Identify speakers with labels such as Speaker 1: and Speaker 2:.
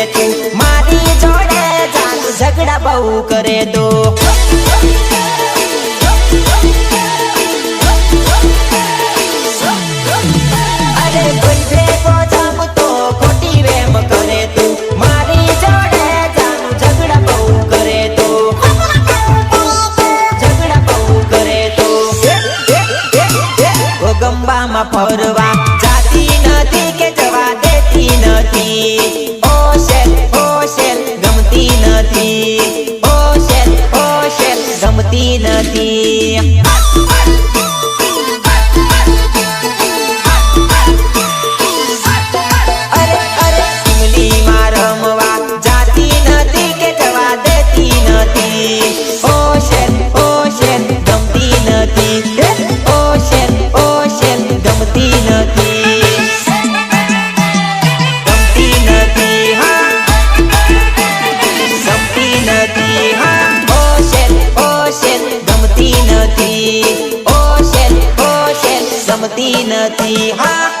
Speaker 1: કરે તું. મારી જોડે ઝઘડા બહુ કરે તો. ઝઘડા તો. ઝઘડા બહુ ફરવા નથી. ઓ શેર ઓ શેર ગમતી નથી. નથી. ઓ શેલ ઓ શેલ ગમતી નથી. હા